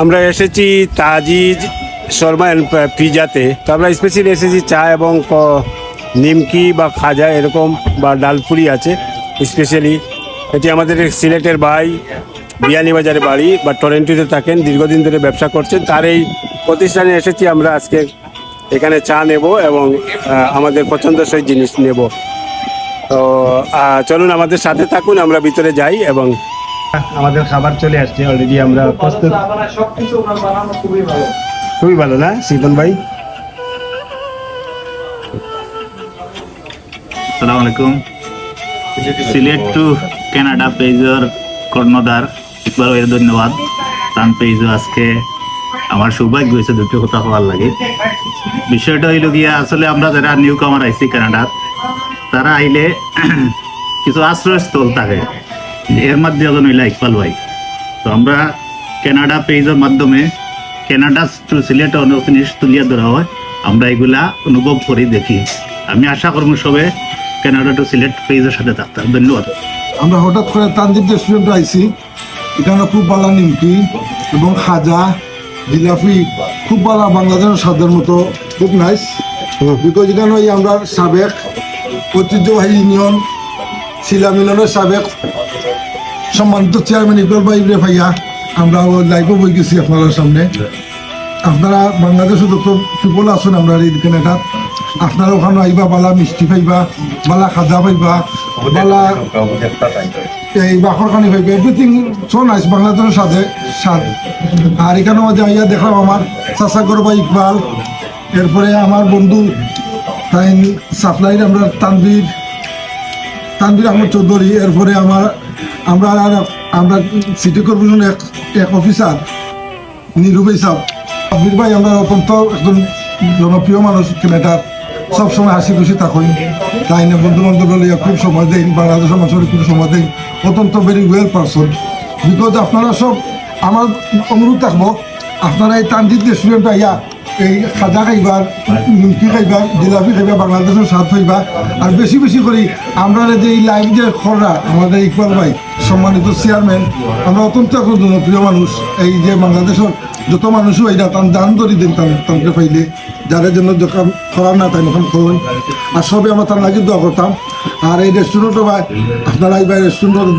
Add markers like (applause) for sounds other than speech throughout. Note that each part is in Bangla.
আমরা এসেছি তাজিজ শর্মা অ্যান্ড পিজাতে তো আমরা স্পেশালি এসেছি চা এবং নিমকি বা খাজা এরকম বা ডালপুরি আছে স্পেশালি এটি আমাদের সিলেটের ভাই, বিয়ানীবাজারে বাড়ি বা টরেন্টোতে থাকেন, দীর্ঘদিন ধরে ব্যবসা করছেন। তার এই প্রতিষ্ঠানে এসেছি আমরা আজকে। এখানে চা নেব এবং আমাদের পছন্দসই জিনিস নেব। তো চলুন আমাদের সাথে থাকুন, আমরা ভিতরে যাই এবং আমাদের খাবার চলে আসছে অলরেডি আমরা প্রস্তুত। খুবই ভালো। না শীতল ভাই? আসসালামু আলাইকুম। সিলেট টু কানাডা পেজর কর্ণধার ইকবাল ভাইয়ের ধন্যবাদ। তান পেজ আজকে আমার সৌভাগ্য হয়েছে দুটো কথা হওয়ার লাগে। বিষয়টা হইল গিয়া আসলে আমরা যারা নিউ কামার আইসি কানাডার তারা আইলে (clears throat) কিছু আশ্রয়স্থল থাকে। এর মধ্যে একজন হইলা ইকবাল ভাই। তো আমরা কানাডা পেজের মাধ্যমে কানাডা টু সিলেট অনেক জিনিস তুলিয়া ধরা হয় আমরা এগুলা অনুভব করি দেখি। আমি আশা করব সবে কানাডা টু সিলেট পেজের সাথে থাকতাম ধন্যবাদ। আমরা হঠাৎ করে তানজিব রেস্টুরেন্টে আইছি এখানে খুব ভালো নিমকি এবং খাজা জিলাপি খুব ভালো বাংলাদেশের স্বাদের মতো খুব নাইস বিকজ এখানে ওই আমরা সাবেক ঐতিহ্যবাহী ইউনিয়ন শিলা মিলনের সাবেক সম্মানিত চেয়ারম্যান ইকবাল ভাই ইবরে ভাইয়া আমরা লাইভও বই গেছি আপনার সামনে। আপনারা বাংলাদেশে যত পিপল আছেন, আমরা এই কেনাটা আপনারা ওখানে আইবা, বালা মিষ্টি পাইবা, বালা খাজা পাইবা, বালা এই বাখরখানি পাইবা এভরিথিং সো নাইস বাংলাদেশের সাথে স্বাদ। আর এখানে মধ্যে আইয়া দেখলাম আমার চাচা গরবা ইকবাল, এরপরে আমার বন্ধু তাই সাপ্লাইর আমরা তানবীর তানবীর আহমদ চৌধুরী, এরপরে আমার আমরা আর আমরা সিটি কর্পোরেশনের এক এক অফিসার নিরুবাই সাহ। আব্বির ভাই, আমরা অত্যন্ত একজন জনপ্রিয় মানুষ কেনাটার সবসময় হাসি খুশি থাকুন। তাই না বন্ধু বান্ধব লইয়া খুব সময় দেন বাংলাদেশের মানুষের খুব সময় দেন অত্যন্ত ভেরি ওয়েল পারসন বিকজ আপনারা সব আমার অনুরোধ থাকব, আপনারা এই তানজিৎ রেস্টুরেন্ট আইয়া এই খাজা খাইবার নিমকি খাইবার, জিলাপি খাইবা বাংলাদেশের স্বাদ খাইবা আর বেশি বেশি করে আমরা যে এই লাইভ যে খররা, আমাদের ইকবাল ভাই, সম্মানিত চেয়ারম্যান, আমরা অত্যন্ত এখন জনপ্রিয় মানুষ। এই যে বাংলাদেশের যত মানুষও এইটা তার দান ধরি দেন তানকে পাইলে। যারা জন্য যখন খাওয়ার না তাই তখন খাওয়ান আর সবে আমরা তার লাগি দোয়া করতাম। আর এই রেস্টুরেন্টও ভাই, আপনারা এই ভাই রেস্টুরেন্ট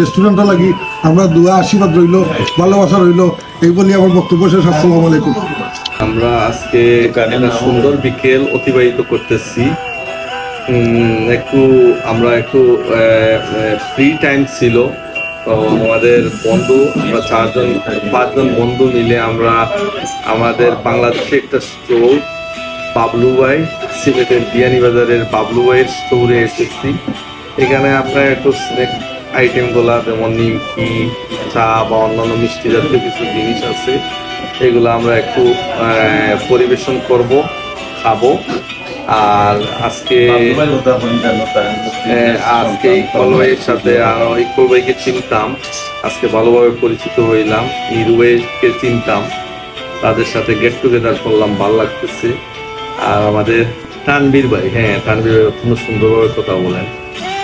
রেস্টুরেন্টটা লাগি আমরা দোয়া, আশীর্বাদ রইল, ভালোবাসা রইল। এই বলি আমার বক্তব্য শেষ। আসসালামু আলাইকুম। আমরা আজকে একটা সুন্দর বিকেল অতিবাহিত করতেছি। একটু আমরা একটু ফ্রি টাইম ছিল। আমাদের বন্ধু, আমরা চারজন, পাঁচজন বন্ধু মিলে আমরা আমাদের বাংলাদেশে একটা স্টোর বাবলু ভাই, সিলেটের বিয়ানীবাজারের বাবলু ভাইয়ের স্টোরে এসেছি। এখানে আপনার একটু স্ন্যাক আইটেমগুলা যেমন নিমকি, চা বা অন্যান্য মিষ্টি জাতীয় কিছু জিনিস আছে। এগুলো আমরা একটু পরিবেশন করব খাব। আর আজকে আজকে ইকবাল ভাইয়ের সাথে আহ, ইকবাল ভাইকে চিনতাম। আজকে ভালোভাবে পরিচিত হইলাম। নিরু ভাইকে চিনতাম। তাদের সাথে গেট টুগেদার করলাম ভালো লাগতেছে। আর আমাদের তানবীর ভাই হ্যাঁ তানবীর ভাই অত্যন্ত সুন্দরভাবে কথা বলেন।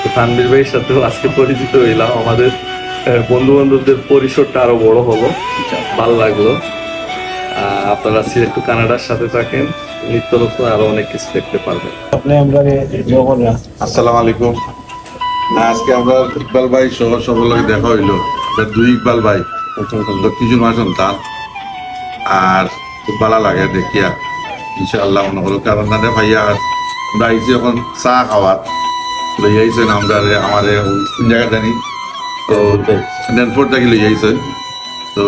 তো তানবীর ভাইয়ের সাথেও আজকে পরিচিত হইলাম। আমাদের বন্ধু বান্ধবদের পরিসরটা আরও বড় হলো। ভালো লাগল। আপনারা সিলেট টু কানাডার সাথে থাকেন নিত্য নতুন আরও অনেক কিছু দেখতে পারবেন। আসসালামু আলাইকুম। না আজকে আমরা ইকবাল ভাই সহ সবার দেখা হইল। আমরা দুই ইকবাল ভাই। দক্ষিণ মা সন্তান আর খুব ভালো লাগে দেখিয়া। ইনশাআল্লাহ মনে করো কারণ না ভাইয়া। আমরা আইছি এখন চা খাওয়ার। লই আইছেন আমরা আমাদের কোন জায়গা জানি। তো ড্যানফোর্ড থেকে লই আইছেন? তো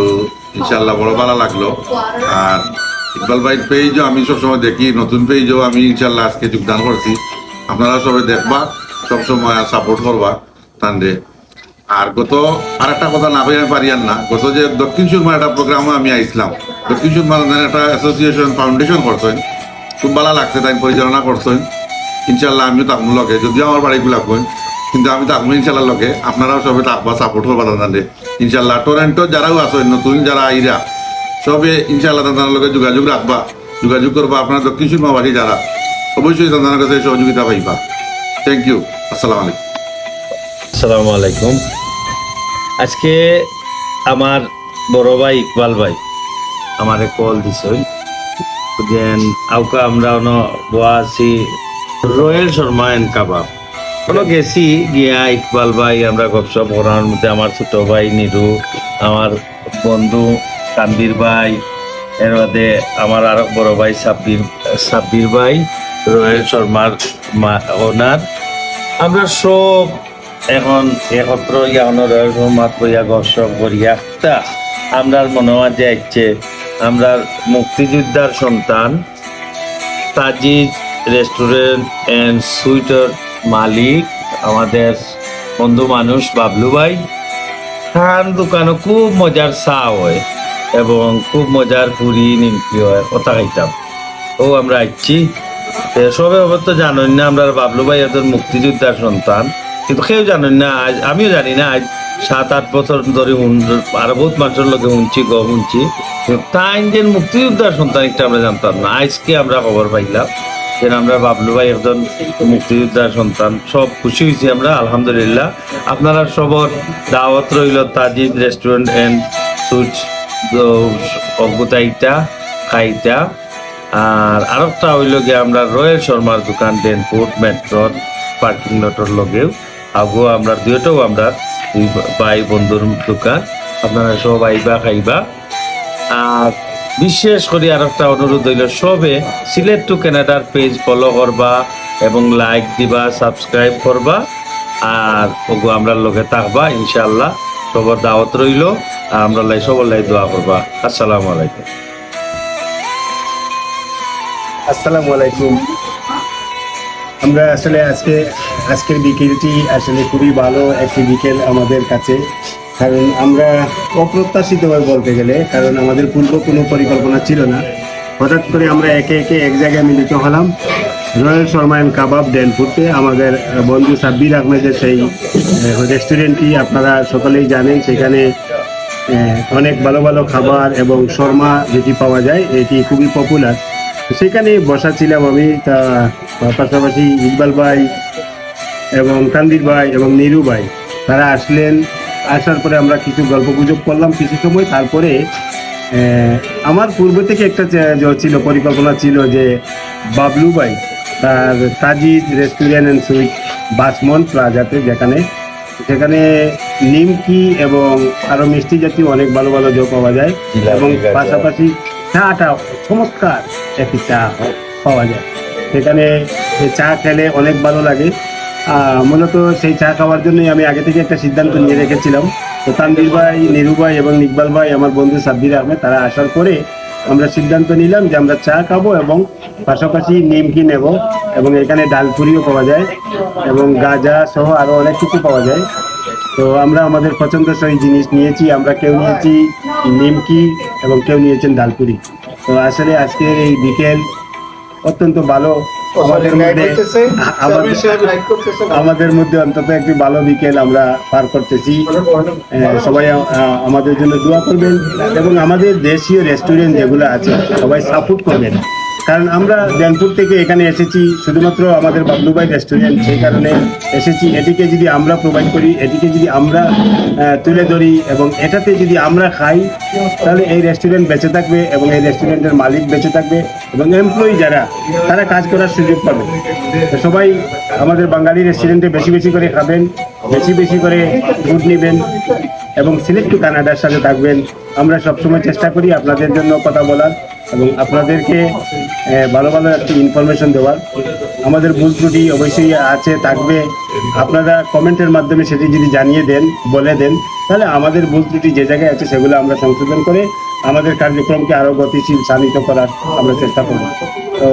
ইনশাআল্লাহ বড় ভালো লাগল। আর ইকবাল ভাই পেজও আমি সবসময় দেখি, নতুন পেজও আমি ইনশাল্লাহ আজকে যোগদান করছি। আপনারা সবাই দেখবা, সবসময় সাপোর্ট করবা তান্ডে আর গত আর একটা কথা না বলে পারিয়ান না, গত যে দক্ষিণ সুরমার একটা প্রোগ্রামে আমি আইছিলাম, দক্ষিণ সুরমার একটা অ্যাসোসিয়েশন ফাউন্ডেশন করছেন। খুব ভালো লাগছে, তাই পরিচালনা করছেন। ইনশাল্লাহ আমিও লগে যদিও আমার বাড়িগুলো কই কিন্তু আমি তাকমু ইনশাল্লাহ লগে। আপনারাও সবে তাকবা সাপোর্ট করবা তাদের ইনশাল্লাহ টরেন্টো যারাও আছেন নতুন যারা আইরা, সবে ইনশাল্লাহ তাদের লগে যোগাযোগ রাখবা। যোগাযোগ করবা, আপনার দক্ষিণ সুরমাবাসী যারা। অবশ্যই তাদের কাছে সহযোগিতা পাইবা। থ্যাংক ইউ আসসালামু আলাইকুম। আসসালামু আলাইকুম। আজকে আমার বড় ভাই ইকবাল ভাই আমারে কল দিছিল দেন, আউকা আমরা বয়াছি রয়েল শর্মা এন্ড কাবাব। কোনো গেছি, গিয়া ইকবাল ভাই, আমরা গপসপ করার মধ্যে আমার ছোট ভাই নিরু, আমার বন্ধু কান্দির ভাই, এর মধ্যে আমার আরও বড় ভাই সাব্বির সাব্বির ভাই রয়েল শর্মার ওনার। আমরা সব এখন একত্র ইয়ান রয়েল শর্মাত বইয়া গপসপ করিয়া তা আমরার মনে হয় যে ইচ্ছে আমরা মুক্তিযোদ্ধার সন্তান। তাজিজ রেস্টুরেন্ট অ্যান্ড সুইটার মালিক, আমাদের বন্ধু মানুষ বাবলু ভাই। খান দোকানও খুব মজার চা হয় এবং খুব মজার পুরি, নিমকি হয়, কথা খাইতাম ও, আমরা আসছি এ, সবে অবশ্য জানেন না আমরা বাবলু ভাই এদের মুক্তিযোদ্ধার সন্তান। কিন্তু কেউ জানেন না, আজ আমিও জানি না, আজ সাত, আট বছর ধরে আরও বহুত মানুষের লোকে শুনছি গ শুনছি তাই যে মুক্তিযোদ্ধার সন্তান একটা আমরা জানতাম না। আজকে আমরা খবর পাইলাম। যে আমরা বাবলু ভাই একজন মুক্তিযোদ্ধার সন্তান। সব খুশি হয়েছি আমরা, আলহামদুলিল্লাহ। আপনারা সবর দাওয়াত রইল তাজিদ রেস্টুরেন্ট এন্ড সুইটস অজ্ঞতাইটা খাইটা আর আরেকটা হইল গিয়ে আমরা রয়েল শর্মার দোকান ডেনফুড মেট্রোর পার্কিং লটের লগেও। আগো আমরা দুইটাও আমরা ভাই বন্ধুর দোকান। আপনারা সব আইবা খাইবা। আর বিশেষ করে আর একটা অনুরোধ হইল, সবে সিলেট টু কানাডার পেজ ফলো করবা এবং লাইক দিবা সাবস্ক্রাইব করবা। আর ওগো আমরা লোকে থাকবা ইনশাল্লাহ সবার দাওয়াত রইল। আর আমরা লাই সবার লাই দোয়া করবা। আসসালামু আলাইকুম। আসসালামু আলাইকুম। আমরা আসলে আজকে আজকের বিকেলটি আসলে খুবই ভালো একটি বিকেল আমাদের কাছে। কারণ আমরা অপ্রত্যাশিতভাবে বলতে গেলে, কারণ আমাদের পূর্ব কোনো পরিকল্পনা ছিল না। হঠাৎ করে আমরা একে একে এক জায়গায় মিলিত হলাম। রয়্যাল শর্মা অ্যান্ড কাবাব ডেনপুরতে আমাদের বন্ধু সাব্বির আহমেদের সেই রেস্টুরেন্টটি আপনারা সকলেই জানেন, সেখানে অনেক ভালো ভালো খাবার এবং শর্মা যেটি পাওয়া যায়, এটি খুবই পপুলার সেখানে বসা ছিলাম আমি, তা পাশাপাশি ইকবাল ভাই এবং কান্দির ভাই এবং নিরু ভাই। তারা আসলেন আসার পরে আমরা কিছু গল্প গুজব করলাম কিছু সময় তারপরে আমার পূর্ব থেকে একটা ছিল পরিকল্পনা ছিল যে বাবলু ভাই তার তাজিজ রেস্টুরেন্ট অ্যান্ড সুইট বাসমন প্লাজাতে যেখানে সেখানে নিমকি এবং আরও মিষ্টি জাতীয় অনেক ভালো ভালো জো পাওয়া যায় এবং পাশাপাশি চাটা চমৎকার একটি চা পাওয়া যায়। সেখানে চা খেলে অনেক ভালো লাগে। মূলত সেই চা খাওয়ার জন্যই আমি আগে থেকে একটা সিদ্ধান্ত নিয়ে রেখেছিলাম। তো তানবীর ভাই, নিরু ভাই এবং ইকবাল ভাই, আমার বন্ধু সাব্বির আহমেদ, তারা আসার পরে আমরা সিদ্ধান্ত নিলাম যে আমরা চা খাব এবং পাশাপাশি নিমকি নেব এবং এখানে ডালপুরিও পাওয়া যায় এবং গাজা সহ আরও অনেক কিছু পাওয়া যায়। তো আমরা আমাদের পছন্দসই জিনিস নিয়েছি, আমরা কেউ নিয়েছি নিমকি এবং কেউ নিয়েছেন ডালপুরি তো আসলে আজকের এই বিকেল অত্যন্ত ভালো আমাদের মধ্যে আমাদের আমাদের মধ্যে অন্তত একটি ভালো বিকেল আমরা পার করতেছি। সবাই আমাদের জন্য দোয়া করবেন এবং আমাদের দেশীয় রেস্টুরেন্ট যেগুলো আছে সবাই সাপোর্ট করবেন। কারণ আমরা জ্ঞানপুর থেকে এখানে এসেছি, শুধুমাত্র আমাদের বাবলুবাই রেস্টুরেন্ট সেই কারণে এসেছি। এটিকে যদি আমরা প্রোভাইড করি, এটিকে যদি আমরা তুলে ধরি এবং এটাতে যদি আমরা খাই, তাহলে এই রেস্টুরেন্ট বেঁচে থাকবে এবং এই রেস্টুরেন্টের মালিক বেঁচে থাকবে এবং এমপ্লয়ি যারা, তারা কাজ করার সুযোগ পাবে। সবাই আমাদের বাঙালি রেস্টুরেন্টে বেশি বেশি করে খাবেন, বেশি বেশি করে ফুড নেবেন এবং সিলেক্ট টু কানাডার সাথে থাকবেন। আমরা সবসময় চেষ্টা করি আপনাদের জন্য কথা বলার এবং আপনাদেরকে ভালো ভালো একটি ইনফরমেশন দেওয়ার। আমাদের ভুল ত্রুটি অবশ্যই আছে, থাকবে। আপনারা কমেন্টের মাধ্যমে সেটি যদি জানিয়ে দেন, বলে দেন, তাহলে আমাদের ভুল ত্রুটি যে জায়গায় আছে সেগুলো আমরা সংশোধন করে আমাদের কার্যক্রমকে আরও গতিশীল, শানিত করার আমরা চেষ্টা করব। তো,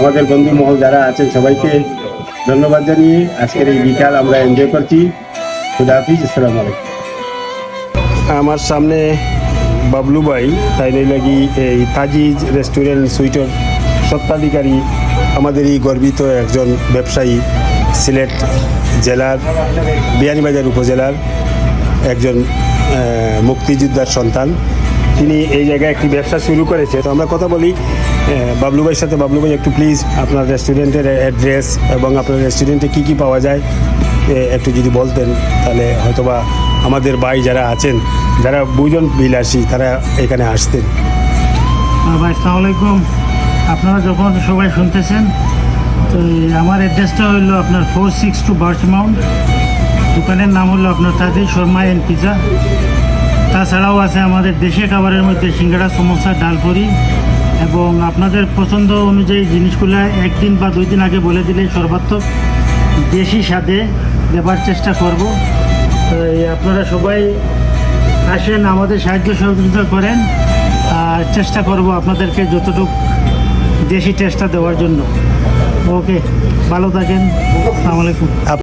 আমাদের বন্ধু মহল যারা আছেন সবাইকে ধন্যবাদ জানিয়ে আজকের এই বিকাল আমরা এনজয় করছি। খুদাহাফিজ আসসালামু আলাইকুম। আমার সামনে বাবলু ভাই তাই লাগি এই তাজিজ রেস্টুরেন্ট সুইটের সত্ত্বাধিকারী আমাদের এই গর্বিত একজন ব্যবসায়ী, সিলেট জেলার, বিয়ানীবাজার উপজেলার একজন মুক্তিযোদ্ধার সন্তান। তিনি এই জায়গায় একটি ব্যবসা শুরু করেছে। তো আমরা কথা বলি বাবলু ভাইয়ের সাথে। বাবলু ভাই একটু প্লিজ আপনার রেস্টুরেন্টের অ্যাড্রেস এবং আপনার রেস্টুরেন্টে কী কী পাওয়া যায় একটু যদি বলতেন, তাহলে হয়তোবা আমাদের ভাই যারা আছেন, যারা বুজন বিলাসী, তারা এখানে আসতেন। ভাই আলাইকুম। আপনারা যখন সবাই শুনতেছেন, তো আমার অ্যাড্রেসটা হলো আপনার four six two Birchmount. দোকানের নাম হলো আপনার তাদের শর্মা অ্যান্ড পিজা। তাছাড়াও আছে আমাদের দেশে খাবারের মধ্যে সিঙ্গাড়া সমোসা, ডালপুরি। এবং আপনাদের পছন্দ অনুযায়ী জিনিসগুলো একদিন বা দুই দিন আগে বলে দিলে সর্বাত্মক। দেশি স্বাদে দেবার চেষ্টা করব। আপনারা সবাই আসেন, আমাদের সাহায্য সহযোগিতা করেন। আর চেষ্টা করব আপনাদেরকে যতটুকু দেশি টেস্টটা দেওয়ার জন্য। ওকে, ভালো থাকেন। আসসালামু আলাইকুম।